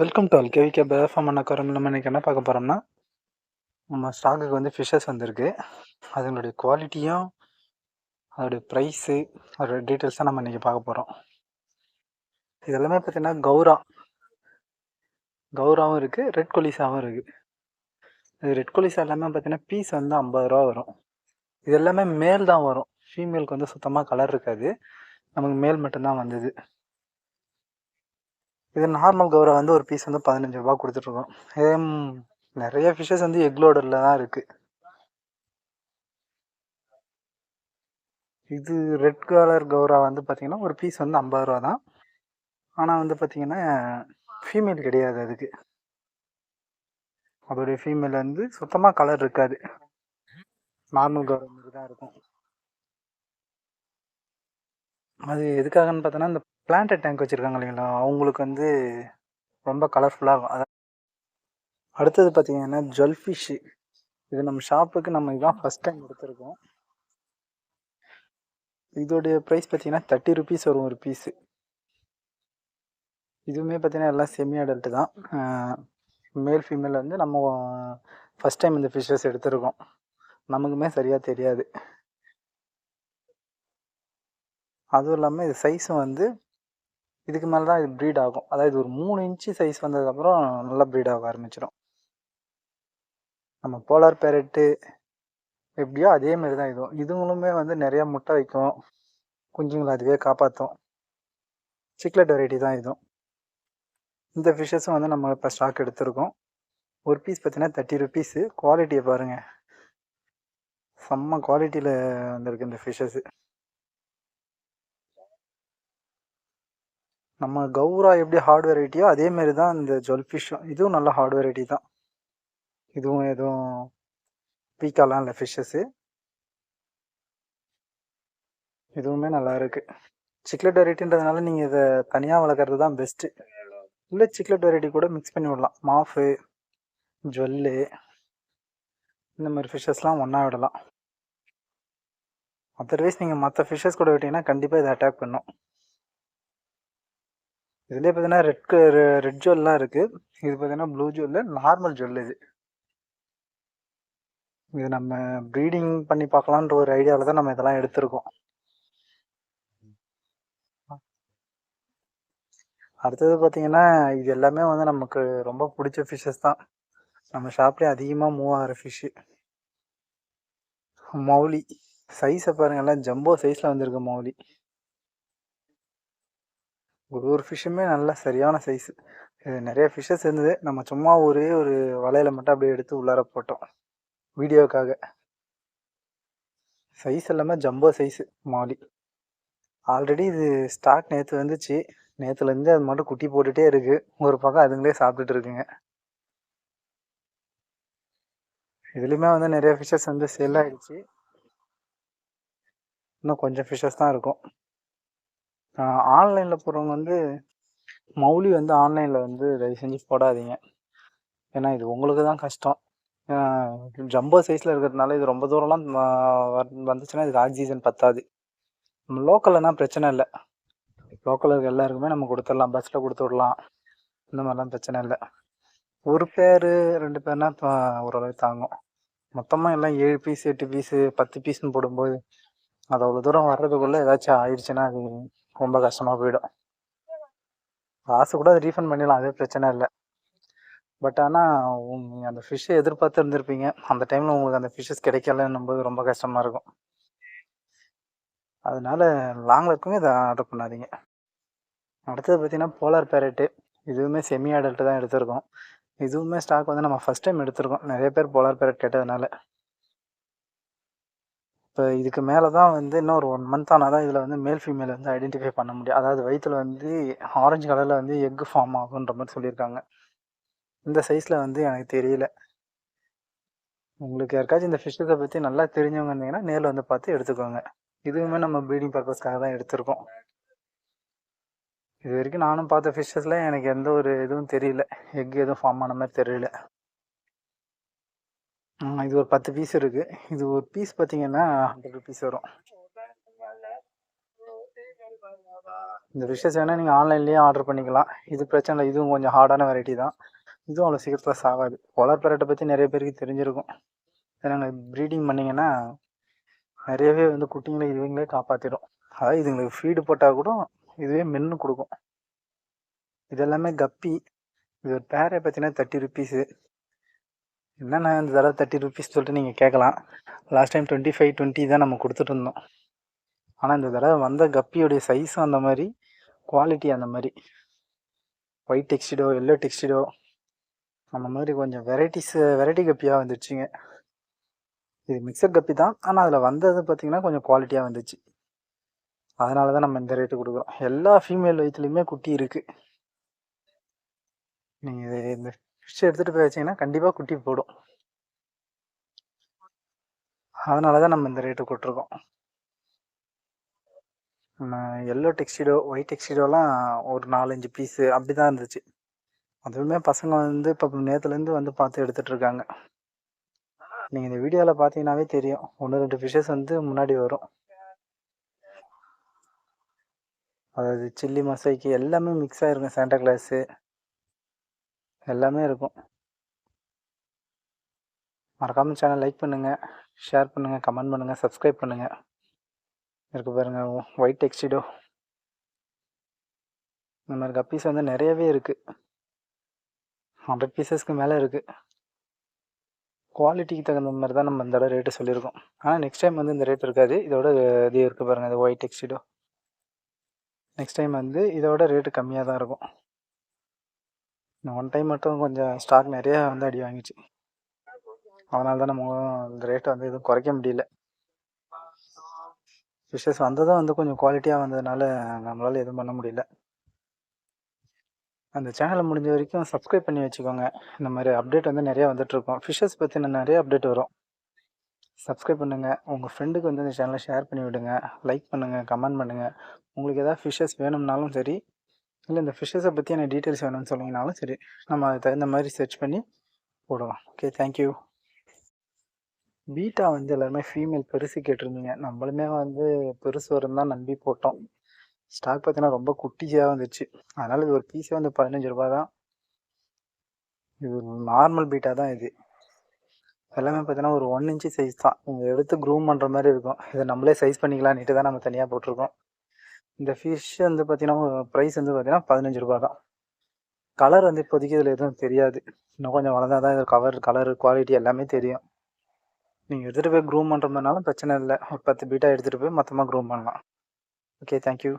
Welcome to அல்கேவிகே பேஃபார்ம் அண்ணா கரம் நம்ம இன்றைக்கி என்ன பார்க்க போகிறோம்னா நம்ம ஸ்டாக்குக்கு வந்து ஃபிஷ்ஷஸ் வந்திருக்கு. அதனுடைய குவாலிட்டியும் அதோடைய ப்ரைஸு அதோட டீட்டெயில்ஸ் தான் நம்ம இன்றைக்கி பார்க்க போகிறோம் இது எல்லாமே பார்த்தீங்கன்னா கௌரா. கௌராவும் இருக்குது ரெட் கொலிசாவும் இருக்குது இது ரெட் கொலிசா எல்லாமே பார்த்தீங்கன்னா பீஸ் வந்து ஐம்பது ரூபா வரும். இது எல்லாமே மேல் தான் வரும். ஃபீமேலுக்கு வந்து சுத்தமாக கலர் இருக்காது. நமக்கு மேல் மட்டும்தான் வந்தது. இது நார்மல் கௌரா வந்து ஒரு பீஸ் வந்து பதினஞ்சு ரூபா கொடுத்துட்ருக்கோம் இதே நிறைய ஃபிஷ்ஷஸ் வந்து எக்லோடரில் தான் இருக்குது இது ரெட் கலர் கௌரா வந்து பார்த்தீங்கன்னா ஒரு பீஸ் வந்து ஐம்பது ரூபா தான். ஆனால் வந்து பார்த்தீங்கன்னா ஃபீமேல் கிடையாது அதுக்கு. அதோடைய ஃபீமேல் வந்து சுத்தமாக கலர் இருக்காது. நார்மல் கௌரவ மாதிரி தான் இருக்கும். அது எதுக்காகன்னு பார்த்தோன்னா இந்த பிளான்ட் டேங்க் வச்சுருக்காங்க இல்லைங்களா? அவங்களுக்கு வந்து ரொம்ப கலர்ஃபுல்லாக இருக்கும். அதான் அடுத்தது பார்த்தீங்கன்னா ஜுவல் ஃபிஷ்ஷு இது நம்ம ஷாப்புக்கு நம்ம இதான் ஃபஸ்ட் டைம் எடுத்திருக்கோம். இதோடைய ப்ரைஸ் பார்த்தீங்கன்னா தேர்ட்டி ருபீஸ் வரும் ஒரு பீஸு இதுவுமே பார்த்தீங்கன்னா எல்லாம் செமி அடல்ட்டு தான் மேல் ஃபீமேல் வந்து நம்ம ஃபஸ்ட் டைம் இந்த ஃபிஷ்ஷஸ் எடுத்திருக்கோம். நமக்குமே சரியாக தெரியாது. அதுவும் இல்லாமல் இது சைஸும் வந்து இதுக்கு மேலே தான் இது ப்ரீட் ஆகும். அதாவது ஒரு மூணு இன்ச்சு சைஸ் வந்ததுக்கப்புறம் நல்லா ப்ரீட் ஆக ஆரம்பிச்சிடும் நம்ம போலார் பேரட்டு எப்படியோ அதே மாதிரி தான் இதுவும். இதுங்களுமே வந்து நிறையா முட்டை வைக்கும். குஞ்சுங்களை அதுவே காப்பாற்றும் சிக்லெட் வெரைட்டி தான் இதுவும். இந்த ஃபிஷ்ஷஸும் வந்து நம்ம இப்போ ஸ்டாக் எடுத்திருக்கோம். ஒரு பீஸ் பார்த்தீங்கன்னா தேர்ட்டி ருபீஸு குவாலிட்டியை பாருங்கள் செம்ம குவாலிட்டியில் வந்திருக்கு இந்த ஃபிஷ்ஷஸ்ஸு நம்ம கௌரா எப்படி ஹார்ட் வெரைட்டியோ அதே மாதிரி தான் இந்த ஜுவல் ஃபிஷ்ஷும் இதுவும் நல்ல ஹார்ட் வெரைட்டி தான். இதுவும் எதுவும் பீக்காலாம் இல்லை ஃபிஷ்ஷஸ்ஸு இதுவுமே நல்லா இருக்குது சிக்லெட் வெரைட்டின்றதுனால நீங்கள் இதை தனியாக வளர்க்குறது தான் பெஸ்ட்டு இல்லை சிக்லெட் வெரைட்டி கூட மிக்ஸ் பண்ணி விடலாம். மாஃபு ஜுவல்லு இந்த மாதிரி ஃபிஷ்ஷஸ்லாம் ஒன்றா விடலாம். அதர்வைஸ் நீங்கள் மற்ற ஃபிஷ்ஷஸ் கூட விட்டிங்கன்னா கண்டிப்பாக இதை அட்டாக் பண்ணும். இதுலேயே பார்த்தீங்கன்னா ரெட் ரெட் ஜுவல்லாம் இருக்குது இது பார்த்தீங்கன்னா ப்ளூ ஜுவல்லு நார்மல் ஜுவல் இது. இது நம்ம ப்ரீடிங் பண்ணி பார்க்கலான்ற ஒரு ஐடியாவில் தான் நம்ம இதெல்லாம் எடுத்திருக்கோம். அடுத்தது பார்த்தீங்கன்னா இது எல்லாமே வந்து நமக்கு ரொம்ப பிடிச்ச ஃபிஷ்ஷஸ் தான். நம்ம ஷாப்லேயே அதிகமாக மூவ் ஆகிற ஃபிஷ்ஷு மௌலி. சைஸை பாருங்கள்லாம் ஜம்போ சைஸில் வந்திருக்கு மௌலி. ஒரு ஒரு ஃபிஷ்ஷுமே நல்லா சரியான சைஸு நிறைய ஃபிஷ்ஷஸ் இருந்தது. நம்ம சும்மா ஒரே ஒரு வலையில் மட்டும் அப்படியே எடுத்து உள்ளார போட்டோம். வீடியோக்காக. சைஸ் எல்லாமே ஜம்போ சைஸு மாலி. ஆல்ரெடி இது ஸ்டாக் நேற்று வந்துச்சு. நேற்றுலேருந்து அது மட்டும் குட்டி போட்டுகிட்டே இருக்குது ஒரு பக்கம் அதுங்களே சாப்பிட்டுட்டு இருக்குங்க. இதுலேயுமே வந்து நிறைய ஃபிஷ்ஷஸ் வந்து சேல் ஆகிடுச்சு இன்னும் கொஞ்சம் ஃபிஷ்ஷஸ் தான் இருக்கும். ஆன்லைனில் போடுறவங்க வந்து மௌலி வந்து ஆன்லைனில் வந்து தயவு செஞ்சு போடாதீங்க. ஏன்னா இது உங்களுக்கு தான் கஷ்டம். ஜம்போ சைஸில் இருக்கிறதுனால இது ரொம்ப தூரம்லாம் வந்துச்சுன்னா இதுக்கு ஆக்சிஜன் பத்தாது. நம்ம லோக்கல்னா பிரச்சனை இல்லை. லோக்கலில் இருக்க எல்லாருக்குமே நம்ம கொடுத்துடலாம். பஸ்ஸில் கொடுத்து விடலாம். இந்த மாதிரிலாம் பிரச்சனை இல்லை. ஒரு பேர் ரெண்டு பேர்னா இப்போ ஓரளவு தாங்கும். மொத்தமாக எல்லாம் ஏழு பீஸ் எட்டு பீஸு பத்து பீஸ்னு போடும்போது அது அவ்வளோ தூரம் வர்றதுக்குள்ளே ஏதாச்சும் ஆயிடுச்சுன்னா அது ரொம்ப கஷ்டமாக போயிடும். காசு கூட அது ரீஃபண்ட் பண்ணிடலாம் அதே பிரச்சனை இல்லை. பட் ஆனால் நீங்கள் அந்த ஃபிஷ்ஷை எதிர்பார்த்து இருந்திருப்பீங்க. அந்த டைமில் உங்களுக்கு அந்த ஃபிஷ்ஷஸ் கிடைக்கலன்னும் போது ரொம்ப கஷ்டமாக இருக்கும். அதனால லாங்கில் இருக்கவங்க இதை ஆர்டர் பண்ணாதீங்க. அடுத்தது பார்த்தீங்கன்னா போலார் பேரட்டு இதுவுமே செமி அடல்ட்டு தான் எடுத்திருக்கோம். இதுவுமே ஸ்டாக் வந்து நம்ம ஃபஸ்ட் டைம் எடுத்திருக்கோம். நிறைய பேர் போலார் பேரட் கேட்டதுனால. இப்போ இதுக்கு மேலே தான் வந்து இன்னும் ஒரு ஒன் மந்த் ஆனால் தான் இதில் வந்து மேல் ஃபீமேல் வந்து ஐடென்டிஃபை பண்ண முடியும். அதாவது வயிற்றுல வந்து ஆரஞ்சு கலரில் வந்து எக்கு ஃபார்ம் ஆகுன்ற மாதிரி சொல்லியிருக்காங்க. இந்த சைஸில் வந்து எனக்கு தெரியல. உங்களுக்கு யாருக்காச்சும் இந்த ஃபிஷ்ஷஸை பற்றி நல்லா தெரிஞ்சவங்க இருந்தீங்கன்னா நேரில் வந்து பார்த்து எடுத்துக்கோங்க. இதுவுமே நம்ம ப்ரீடிங் பர்பஸ்க்காக தான் எடுத்திருக்கோம். இது வரைக்கும் நானும் பார்த்த ஃபிஷ்ஷஸில் எனக்கு எந்த ஒரு இதுவும் தெரியல. எக் எதுவும் ஃபார்ம் ஆன மாதிரி தெரியல. இது ஒரு பத்து பீஸ் இருக்குது இது ஒரு பீஸ் பார்த்தீங்கன்னா ஹண்ட்ரட் ருபீஸ் வரும். இந்த ஃபிஷ்ஷஸ் வேணால் நீங்கள் ஆன்லைன்லேயே ஆர்டர் பண்ணிக்கலாம். இது பிரச்சனை இல்லை. இதுவும் கொஞ்சம் ஹார்டான வெரைட்டி தான். இதுவும் அவ்வளோ சீக்கிரத்தில் சாகாது போலார் பேரட்டை பற்றி நிறைய பேருக்கு தெரிஞ்சிருக்கும். ஏன்னா ப்ரீடிங் பண்ணிங்கன்னா நிறையவே வந்து குட்டிங்களை இதுங்களே காப்பாற்றிடும் அதாவது இதுங்களுக்கு ஃபீடு போட்டால் கூட இதுவே மென்று கொடுக்கும். இது எல்லாமே கப்பி. இது ஒரு பேரை பார்த்தீங்கன்னா தேர்ட்டி ருப்பீஸு என்னண்ணா இந்த தடவை தேர்ட்டி ருபீஸ் சொல்லிட்டு நீங்கள் கேட்கலாம். Last time twenty five twenty தான் நம்ம கொடுத்துட்டு இருந்தோம். ஆனால் இந்த தடவை வந்த கப்பியோடைய சைஸும் அந்த மாதிரி குவாலிட்டி அந்த மாதிரி. ஒயிட் டெக்ஸ்டிடோ எல்லோ டெக்ஸ்டிடோ அந்த மாதிரி கொஞ்சம் வெரைட்டிஸ் வெரைட்டி கப்பியாக வந்துடுச்சுங்க இது மிக்சர் கப்பி தான். ஆனால் அதில் வந்தது பார்த்திங்கன்னா கொஞ்சம் குவாலிட்டியாக வந்துச்சு. அதனால தான் நம்ம இந்த ரேட்டு கொடுக்குறோம். எல்லா ஃபீமேல் வயிற்றுலையுமே குட்டி இருக்குது நீங்கள் இந்த ஃபிஷ் எடுத்துகிட்டு போய் வச்சிங்கன்னா கண்டிப்பாக குட்டி போடும். அதனால தான் நம்ம இந்த ரேட்டு கொட்டிருக்கோம் எல்லோ டெக்ஸ்டிடோ ஒயிட் டெக்ஸ்டிடோலாம் ஒரு நாலஞ்சு பீஸு அப்படி தான் இருந்துச்சு. அதுவுமே பசங்க வந்து இப்போ நேற்றுலேருந்து வந்து பார்த்து எடுத்துகிட்டு இருக்காங்க. நீங்கள் இந்த வீடியோவில் பார்த்தீங்கன்னாவே தெரியும். ஒன்று ரெண்டு ஃபிஷ்ஷஸ் வந்து முன்னாடி வரும். அதாவது சில்லி மசைக்கு எல்லாமே மிக்ஸ் ஆகிருக்கும் சாண்டா கிளாஸு எல்லாமே இருக்கும். மறக்காமல் சேனல் லைக் பண்ணுங்கள் ஷேர் பண்ணுங்கள் கமெண்ட் பண்ணுங்கள் சப்ஸ்கிரைப் பண்ணுங்கள் இருக்கு பாருங்கள் ஒயிட் டெக்ஸ்டிடோ இந்த மாதிரி கப்பீஸ் வந்து நிறையவே இருக்குது ஹண்ட்ரட் பீசஸ்க்கு மேலே இருக்குது குவாலிட்டிக்கு தகுந்த மாதிரி தான் நம்ம இந்த தடவை ரேட்டு சொல்லியிருக்கோம். ஆனால் நெக்ஸ்ட் டைம் வந்து இந்த ரேட் இருக்காது. இதோட இது இருக்குது பாருங்கள் இது ஒயிட் டெக்ஸ்டிடோ நெக்ஸ்ட் டைம் வந்து இதோட ரேட்டு கம்மியாக தான் இருக்கும். இந்த ஒன் டைம் மட்டும் கொஞ்சம் ஸ்டாக் நிறையா வந்து அடி வாங்கிச்சு. அதனால தான் நம்ம இந்த ரேட்டை வந்து எதுவும் குறைக்க முடியல. ஃபிஷ்ஷஸ் வந்ததும் வந்து கொஞ்சம் குவாலிட்டியாக வந்ததுனால நம்மளால் எதுவும் பண்ண முடியல. அந்த சேனலை முடிஞ்ச வரைக்கும் சப்ஸ்கிரைப் பண்ணி வச்சுக்கோங்க. இந்த மாதிரி அப்டேட் வந்து நிறையா வந்துட்டுருக்கோம் ஃபிஷ்ஷஸ் பற்றின நிறைய அப்டேட் வரும். சப்ஸ்கிரைப் பண்ணுங்கள் உங்கள் ஃப்ரெண்டுக்கு வந்து இந்த சேனலை ஷேர் பண்ணி விடுங்க. லைக் பண்ணுங்கள் கமெண்ட் பண்ணுங்கள் உங்களுக்கு எதாவது ஃபிஷ்ஷஸ் வேணும்னாலும் சரி இல்லை இந்த ஃபிஷ்ஷஸை பற்றியான டீட்டெயில்ஸ் வேணும்னு சொன்னீங்கனாலும் சரி நம்ம அதுக்கு தகுந்த மாதிரி சர்ச் பண்ணி போடலாம். ஓகே தேங்க்யூ பீட்டா வந்து எல்லாருமே ஃபீமேல் பெருசு கேட்டிருந்தீங்க. நம்மளுமே வந்து பெருசு வரும் தான் நம்பி போட்டோம். ஸ்டாக் பார்த்தீங்கன்னா ரொம்ப குட்டியாக வந்துச்சு. அதனால் இது ஒரு பீஸே வந்து பதினஞ்சு ரூபா தான். இது நார்மல் பீட்டா தான் இது. எல்லாமே பார்த்தீங்கன்னா ஒரு ஒன் இன்ச்சு சைஸ் தான். நீங்கள் எடுத்து க்ரூம் பண்ணுற மாதிரி இருக்கும். இதை நம்மளே சைஸ் பண்ணிக்கலாம்னுட்டு தான் நம்ம தனியாக போட்டிருக்கோம். இந்த ஃபிஷ் வந்து பார்த்தீங்கன்னா ப்ரைஸ் வந்து பார்த்தீங்கன்னா பதினஞ்சு ரூபா தான் கலர் வந்து இப்போதைக்கு இதில் எதுவும் தெரியாது. இன்னும் கொஞ்சம் வளர்ந்தால் தான் இது கவர் கலர் குவாலிட்டி எல்லாமே தெரியும். நீங்கள் எடுத்துகிட்டு போய் க்ரூம் பண்ணுற மாதிரினாலும் பிரச்சனை இல்லை. ஒரு பத்து பீட்டாக எடுத்துகிட்டு போய் மொத்தமாக க்ரூம் பண்ணலாம். Okay thank you